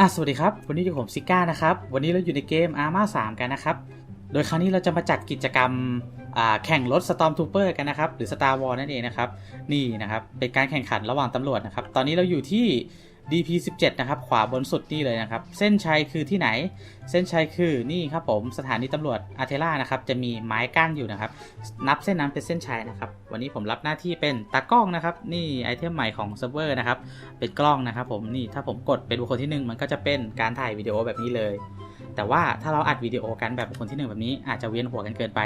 อะสวัสดีครับ วันนี้อยู่ผมซิก้านะครับ วันนี้เราอยู่ในเกมอาร์มาสามกันนะครับ โดยครั้งนี้เราจะมาจัดกิจกรรมแข่งรถสตอมทูเปอร์กันนะครับ หรือ Star Wars นั่นเองนะครับ นี่นะครับ เป็นการแข่งขันระหว่างตำรวจนะครับ ตอนนี้เราอยู่ที่ DP17 นะครับขวาบนสุดนี่เลยนะครับ เส้นชัยคือที่ไหน เส้นชัยคือนี่ครับผมสถานีตำรวจอาเทล่านะครับจะมีไม้กั้นอยู่นะครับ นับเส้นนั้นเป็นเส้นชัยนะครับ วันนี้ผมรับหน้าที่เป็นตากล้องนะครับ นี่ไอเทมใหม่ของเซิร์ฟเวอร์นะครับเป็นกล้องนะครับ ผมนี่ถ้าผมกดเป็นบุคคลที่หนึ่งมันก็จะเป็นการถ่ายวิดีโอแบบนี้เลย แต่ว่าถ้าเราอัดวิดีโอกันแบบบุคคลที่หนึ่งแบบนี้อาจจะเวียนหัวกันเกินไป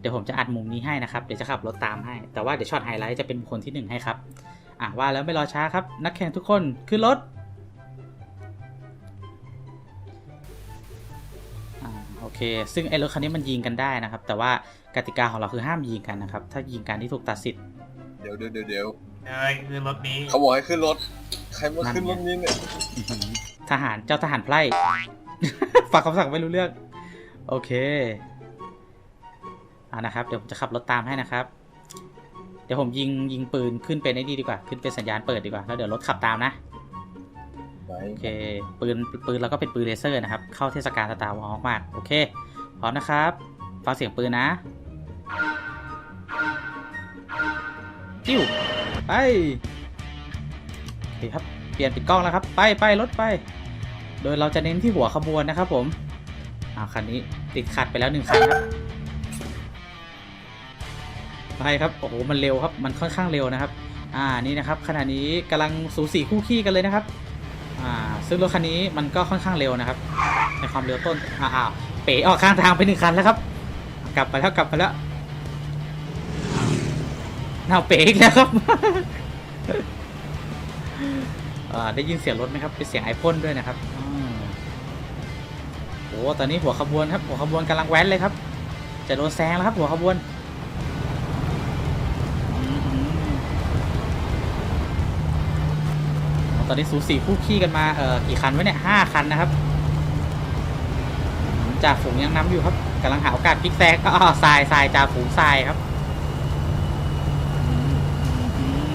เดี๋ยวผมจะอัดมุมนี้ให้นะครับเดี๋ยวจะขับรถตามให้ แต่ว่าเดี๋ยวช็อตไฮไลท์จะเป็นบุคคลที่หนึ่งให้ครับ อะว่าแล้วไม่รอช้าครับ นักแข่งทุกคนขึ้นรถอ่าโอเค ซึ่งไอ้รถคันนี้มันยิงกันได้นะครับ แต่ว่ากติกาของเราคือห้ามยิงกันนะครับ ถ้ายิงกันที่ถูกตัดสิทธิ์เดี๋ยวเดี๋ยวเดี๋ยวเดี๋ยวเอ้ยคือรถนี้เขาบอกให้ขึ้นรถ ใครมาขึ้นรถนี้เนี่ยอื้อหือทหารเจ้าทหารไพร่ฝากคำสั่งไม่รู้เรื่อง โอเคอ่านะครับ เดี๋ยวผมจะขับรถตามให้นะครับ เดี๋ยวผมยิงยิงปืนขึ้นเป็นไอ้นี่ดีกว่า ขึ้นเป็นสัญญาณเปิดดีกว่า แล้วเดี๋ยวรถขับตามนะไหนโอเค ปืนปืนเราก็เป็นปืนเลเซอร์นะครับ เข้าเทศกาลสตาร์วอลมากๆโอเค พร้อมนะครับฟังเสียงปืนนะ จิ้ว ไปโอเคครับ เปลี่ยนปิดกล้องแล้วครับ ไปไปรถไป โดยเราจะเน้นที่หัวขบวนนะครับผม อ่าคันนี้ติดขัดไปแล้วหนึ่งคันครับ ไปครับโอ้โหมันเร็วครับมันค่อนข้างเร็วนะครับ อ่านี่นะครับขณะนี้กำลังสูสีคู่ขี้กันเลยนะครับอ่าซึ่งรถคันนี้มันก็ค่อนข้างเร็วนะครับ ในความเร็วต้นอ้าวเป๋ออกข้างทางไปหนึ่งคันแล้วครับ กลับไปแล้วกลับไปแล้วน่าเป๋อีกแล้วครับอ่าได้ยินเสียงรถไหมครับเป็นเสียงไอพ่นด้วยนะครับอืมโอ้ตอนนี้หัวขบวนครับ หัวขบวนกำลังแว้นเลยครับ จะโดนแซงแล้วครับ หัวขบวนอืมอืมโอ้ ตอนนี้สูสีคู่ขี้กันมาเอ่อกี่คันไวะเนี่ยห้าคันนะครับจ่าฝูงยังนำอยู่ครับกำลังหาโอกาสพลิกแซงก็ทรายทรายจ่าฝูงทรายครับ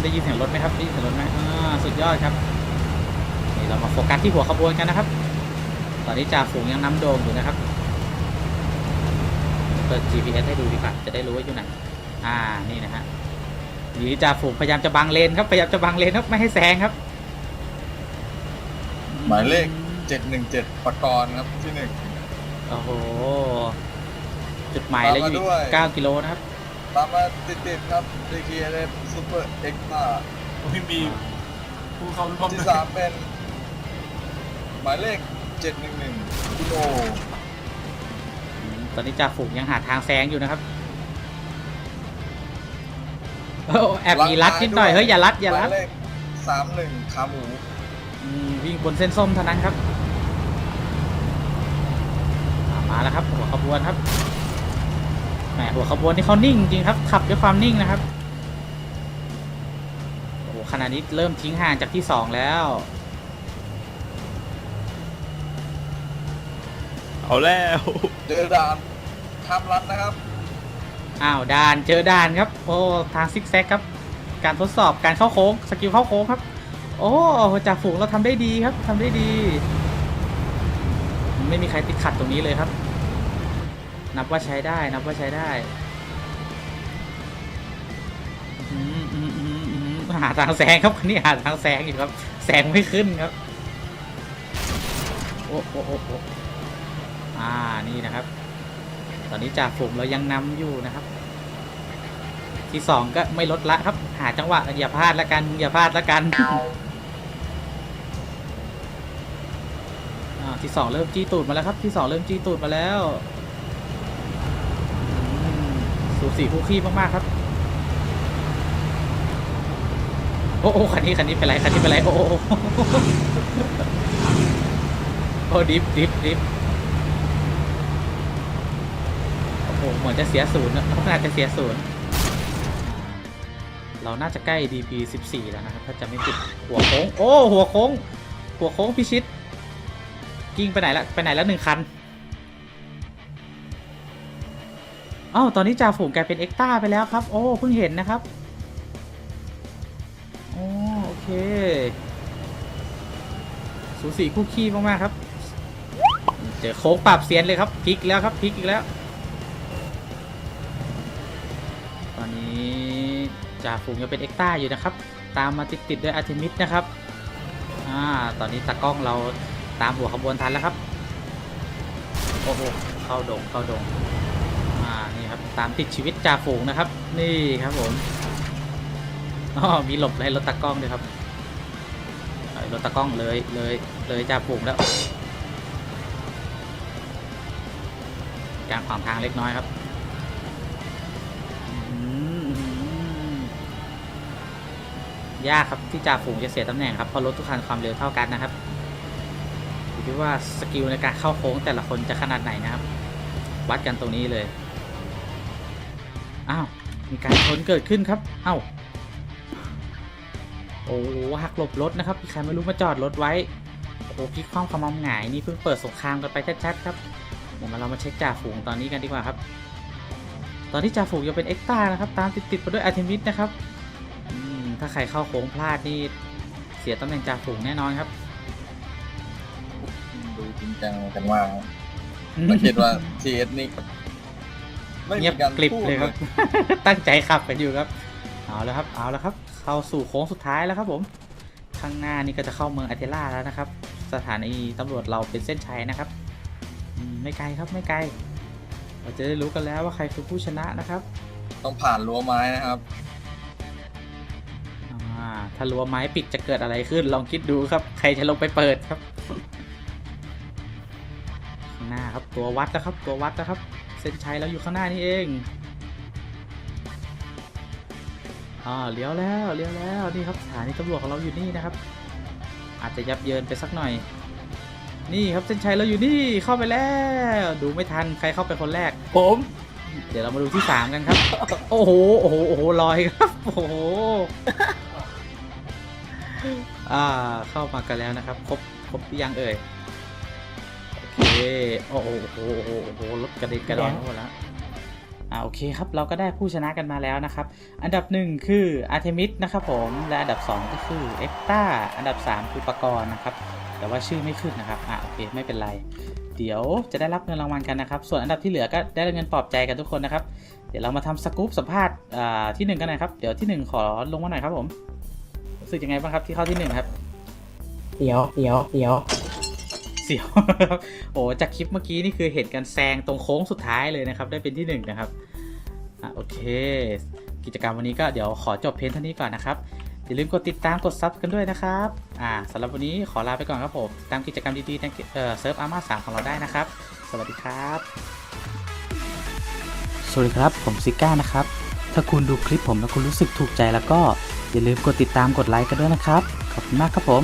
ได้ยินเสียงรถไหมครับได้ยินเสียงรถไหมอ่าสุดยอดครับนี่เรามาโฟกัสที่หัวขบวนกันนะครับ ตอนนี้จ่าฝูงยังนำโด่งอยู่นะครับเปิด GPS ให้ดูดีกว่าจะได้รู้ว่าอยู่ไหนอ่านี่นะฮะนี่จ่าฝูงพยายามจะบังเลนครับพยายามจะบังเลนครับไม่ให้แซงครับ หมายเลข 717ประกรณ์ครับที่หนึ่ง โอ้โห จุดหมายแล้วอยู่ตามมาด้วย 9กิโลนะครับ ตามมาติดๆครับ DKLF Super X พี่มีผู้เข้าร่วมที่สามเป็น หมายเลข 711กิโลตอนนี้จ่าฝูงยังหาทางแซงอยู่นะครับโอ้แอบมีรัดนิดหน่อย เฮ้ย อย่ารัด อย่าหมารัยดเลข 31ขาหมู อืมวิ่งบนเส้นส้มเท่านั้นครับอ่ามาแล้วครับหัวขบวนครับแหมหัวขบวนนี่เขานิ่งจริงครับ ขับด้วยความนิ่งนะครับโอ้โหขณะนี้เริ่มทิ้งห่างจากที่สองแล้วเอาแล้วเจอด่านข้ามรัดนะครับ อ้าวด่านเจอด่านครับ โอ้ทางซิกแซกครับ การทดสอบการเข้าโค้งสกิลเข้าโค้งครับ โอ้จ่าฝูงเราทำได้ดีครับทำได้ดี ไม่มีใครติดขัดตรงนี้เลยครับ นับว่าใช้ได้ นับว่าใช้ได้หาทางแซงครับคนนี้หาทางแซงอยู่ครับ แซงไม่ขึ้นครับ โอ้โอ้โอ้โอ้อ่านี่นะครับ ตอนนี้จ่าฝูงเรายังนำอยู่นะครับ ที่สองก็ไม่ลดละครับ หาจังหวะอย่าพลาดละกันอย่าพลาดละกันที่สองเริ่มจี้ตูดมาแล้วครับ ที่สองเริ่มจี้ตูดมาแล้วสูสีคู่ขี้มากๆครับ โอ้โอ้คันนี้คันนี้เป็นไรคันนี้เป็นไรโอ้โอ้โอ้ดิฟดิฟดิฟโอ้โหเหมือนจะเสียศูนย์นะเขาน่าจะเสียศูนย์ เราน่าจะใกล้ DP 14 แล้วนะครับถ้าจะไม่ผิดหัวโค้ง โอ้ หัวโค้ง หัวโค้งพิชิต กิ้งไปไหนละไปไหนแล้วหนึ่งคันอ้าวตอนนี้จ่าฝูงกลายเป็นเอ็กต้าไปแล้วครับ โอ้ เพิ่งเห็นนะครับ โอ้โอเค สูสีคู่ขี้มาก ๆ ครับ เจอโค้งปรับเสียนเลยครับพลิกแล้วครับพลิกอีกแล้ว อนนี้จ่าฝูงยังเป็นเอ็กต้าอยู่นะครับ ตามมาติดๆด้วยอาร์เทมิสนะครับอ่าตอนนี้ตากล้องเราตามหัวขบวนทันแล้วครับโอ้โหเข้าดงเข้าดงอ่านี่ครับตามติดชีวิตจ่าฝูงนะครับ นี่ครับผมอ๋อมีหลบให้รถตากล้องด้วยครับรถตากล้องเลยเลยเลยจ่าฝูงแล้วการขวางทางเล็กน้อยครับ ยากครับที่จ่าฝูงจะเสียตำแหน่งครับเพราะรถทุกคันความเร็วเท่ากันนะครับอยู่ที่ว่าสกิลในการเข้าโค้งแต่ละคนจะขนาดไหนนะครับ วัดกันตรงนี้เลยอ้าวมีการชนเกิดขึ้นครับเอ้าโอ้โหหักหลบรถนะครับมีใครไม่รู้มาจอดรถไว้โอ้โหพลิกคว่ำขมำหงายนี่เพิ่งเปิดสงครามกันไปชัดๆครับเดี๋ยวมาเรามาเช็คจ่าฝูงตอนนี้กันดีกว่าครับ ตอนที่จ่าฝูงยังเป็นเอ็กต้านะครับ ตามติดๆไปด้วยอาร์เทมิสนะครับ ถ้าใครเข้าโค้งพลาดนี่เสียตำแหน่งจ่าฝูงแน่นอนครับ ดูจริงจังกันมากครับไม่คิดว่าทีเอสนี่ไม่เงีมียบการกริบพูดเลยครับ ตั้งใจขับกันอยู่ครับ เอาแล้วครับ เอาแล้วครับ เข้าสู่โค้งสุดท้ายแล้วครับผม ข้างหน้านี่ก็จะเข้าเมืองอาเทล่าแล้วนะครับ สถานีตำรวจเราเป็นเส้นชัยนะครับอืมไม่ไกลครับไม่ไกล เราจะได้รู้กันแล้วว่าใครคือผู้ชนะนะครับ ต้องผ่านรั้วไม้นะครับอ่า ถ้ารั้วไม้ปิดจะเกิดอะไรขึ้น ลองคิดดูครับ ใครจะลงไปเปิดครับข้างหน้าครับตัววัดแล้วครับ ตัววัดแล้วครับ เส้นชัยเราอยู่ข้างหน้านี่เองอ่าเลี้ยวแล้วเลี้ยวแล้วนี่ครับสถานีตำรวจของเราอยู่นี่นะครับ อาจจะยับเยินไปสักหน่อย นี่ครับเส้นชัยเราอยู่นี่เข้าไปแล้ว ดูไม่ทันใครเข้าไปคนแรก ผม เดี๋ยวเรามาดูที่สามกันครับ โอ้โหโอ้โหโอ้โหลอยครับโอ้โห อ่าเข้ามากันแล้วนะครับ ครบครบหรือยังเอ่ยโอเคโอ้โหโอ้โหโอ้โหโอ้โหรถกระเด็นกระดอนหมดแล้วอ่าโอเคครับเราก็ได้ผู้ชนะกันมาแล้วนะครับ อันดับหนึ่งคืออาร์เทมิสนะครับผมและอันดับสองก็คือเอ็กต้าอันดับสามคือปกรณ์นะครับ แต่ว่าชื่อไม่ขึ้นนะครับอ่าโอเคไม่เป็นไร เดี๋ยวจะได้รับเงินรางวัลกันนะครับ ส่วนอันดับที่เหลือก็ได้เงินปลอบใจกันทุกคนนะครับ เดี๋ยวเรามาทำสกู๊ปสัมภาษณ์อ่าที่หนึ่งกันหน่อยครับเดี๋ยวที่หนึ่งขอลงมาหน่อยครับผมรู้ สึกยังไงบ้างครับที่เข้าที่หนึ่งครับเดี๋ยวเดี๋ยวเดี๋ยวเสียว โอ้จากคลิปเมื่อกี้นี่คือเห็นกันแซงตรงโค้งสุดท้ายเลยนะครับ ได้เป็นที่หนึ่งนะครับอะโอเค กิจกรรมวันนี้ก็เดี๋ยวขอจบเพลงเท่านี้ก่อนนะครับอย่าลืมกดติดตามกดซับกันด้วยนะครับอ่าสำหรับวันนี้ขอลาไปก่อนครับผมติดตามกิจกรรมดีๆในเอ่อเซิร์ฟอาร์มาสามของเราได้นะครับ สวัสดีครับ สวัสดีครับ ผมซิก้านะครับ ถ้าคุณดูคลิปผมแล้วคุณรู้สึกถูกใจแล้วก็อย่าลืมกดติดตามกดไลค์กันด้วยนะครับ ขอบคุณมากครับผม